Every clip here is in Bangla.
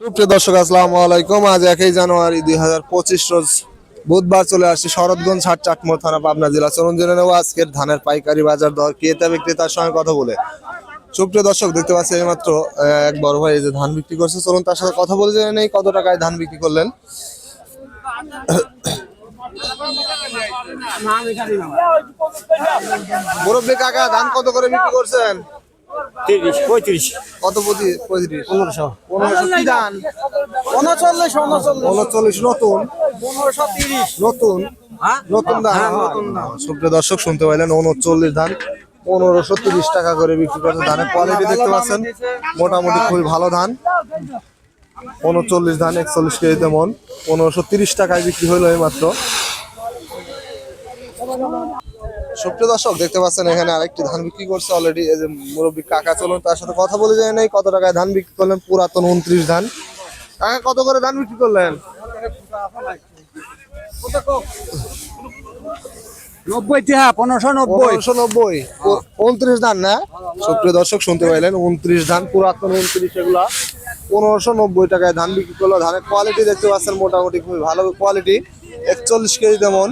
সুপ্রিয় দর্শক, আসসালামু আলাইকুম। আজ একই জানুয়ারি দুই হাজার পঁচিশ রোজ বুধবার চলে আসছে শরৎগঞ্জ হাট চাটমোড় থানা, পাবনা জেলা। চলুন জেনে নেব আজকের ধানের পাইকারি বাজার দর ক্রেতা বিক্রেতার সঙ্গে কথা বলে। সুপ্রিয় দর্শক, দেখতে পাচ্ছি এইমাত্র এক বড় ভাই যে ধান বিক্রি করছে। চলুন তার সাথে কথা বলে জেনে নেই কত টাকায় ধান বিক্রি করলেন। মুরব্বী কাকা, ধান কত করে বিক্রি করছেন? তিরিশ পঁয়ত্রিশ। কত প্রতি পঁয়ত্রিশ? পনেরোশো। পনেরোশো কি ধান উনচল্লিশ উনচল্লিশ উনচল্লিশ নতুন। পনেরোশো তিরিশ। নতুন। হ্যাঁ? নতুন ধান নতুন ধান। সুপ্রিয় দর্শক শুনতে পাইলেন উনচল্লিশ ধান। পনেরোশো তিরিশ টাকা করে বিক্রি করছে। ধানের কোয়ালিটি দেখতে পাচ্ছেন। মোটামুটি খুবই ভালো ধান। উনচল্লিশ ধান একচল্লিশ কেজিতে মন পনেরোশো তিরিশ টাকায় বিক্রি হইল এই মাত্র। সুপ্রিয় দর্শক দেখতে পাচ্ছেন এখানে আরেকটি ধান বিক্রি করছে অলরেডি এই যে মুরব্বী কাকা চলুন তার সাথে কথা বলে যায় নাই। কত টাকায় ধান বিক্রি করলেন? পুরাতন উনত্রিশ ধান। কাকা কত করে ধান বিক্রি করলেন? উনত্রিশ ধান না? সুপ্রিয় দর্শক শুনতে পাইলেন উনত্রিশ ধান পুরাতন উনত্রিশ এগুলা। পনেরোশো নব্বই টাকায় ধান বিক্রি করল। ধানের কোয়ালিটি দেখতে পাচ্ছেন মোটামুটি খুবই ভালো কোয়ালিটি একচল্লিশ কেজি তেমন।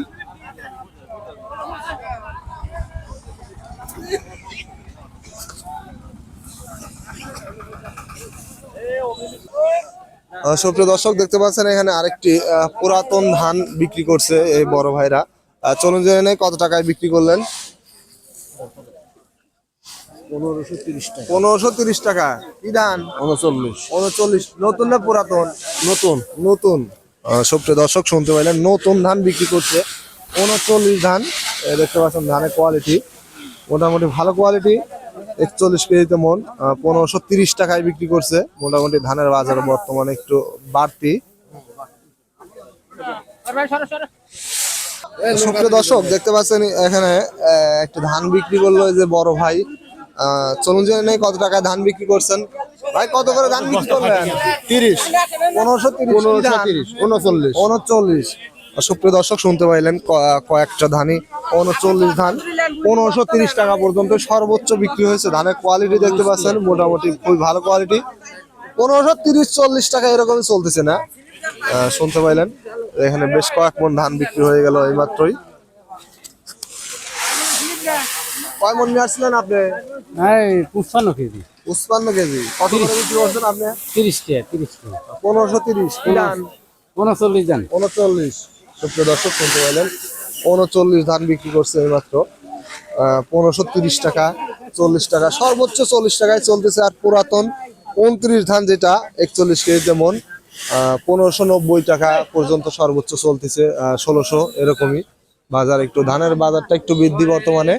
সুপ্রিয় দর্শক দেখতে পাচ্ছেন এখানে আরেকটি পুরাতন ধান বিক্রি করছে এই বড় ভাইরা। চলুন জেনে নেই কত টাকায় বিক্রি করলেন। পনেরোশো তিরিশ টাকা। পনেরোশো তিরিশ টাকা। কি ধান? উনচল্লিশ। উনচল্লিশ। নতুন না পুরাতন? নতুন। নতুন। আহ, সুপ্রিয় দর্শক শুনতে পাইলেন নতুন ধান বিক্রি করছে। উনচল্লিশ ধান দেখতে পাচ্ছেন ধানের কোয়ালিটি মোটামুটি ভালো কোয়ালিটি একচল্লিশ কেজিতে মন পনেরোশো তিরিশ টাকায় বিক্রি করছে। মোটামুটি ধানের বাজার বর্তমানে একটু বাড়তি। সুপ্রিয় দর্শক দেখতে পাচ্ছেন এখানে একটা ধান বিক্রি করল এই যে বড় ভাই। আহ, চলুন জেনে নেই কত টাকায় ধান বিক্রি করছেন। ভাই কত করে ধান বিক্রি করলেন? তিরিশ। পনেরোশো তিরিশ উনচল্লিশ। উনচল্লিশ। সুপ্রিয় দর্শক শুনতে পাইলেন কয়েকটা ধানই। উনচল্লিশ ধান। পনেরোশো তিরিশ টাকা পর্যন্ত সর্বোচ্চ বিক্রি হয়েছে। ধানের কোয়ালিটি দেখতে পাচ্ছেন মোটামুটি খুবই ভালো কোয়ালিটি পনেরোশো তিরিশ চল্লিশ টাকা এরকমই চলতেছে না। শুনতে পাইলেন এখানে বেশ কয়েক মন ধান বিক্রি হয়ে গেল এই মাত্রই কয় মন নিয়ে আসছিলেন আপনি? এই পঁচপান্ন কেজি। উসপান্ন কেজি। কত করে বিক্রি করছেন আপনি? তিরিশ টাকা তিরিশ টাকা। পনেরোশো তিরিশ কি ধান? উনচল্লিশ উনচল্লিশ। দর্শক শুনতে পেলেন উনচল্লিশ ধান বিক্রি করছে এইমাত্র। পনেরোশো তিরিশ টাকা, চল্লিশ টাকা, সর্বোচ্চ চল্লিশ টাকায় চলতেছে আর পুরাতন উনত্রিশ ধান যেটা, একচল্লিশ কেজি যেমন পনেরোশো নব্বই টাকা পর্যন্ত সর্বোচ্চ চলতেছে ষোলোশো এরকমই। বাজার একটু, ধানের বাজারটা একটু বৃদ্ধি বর্তমানে।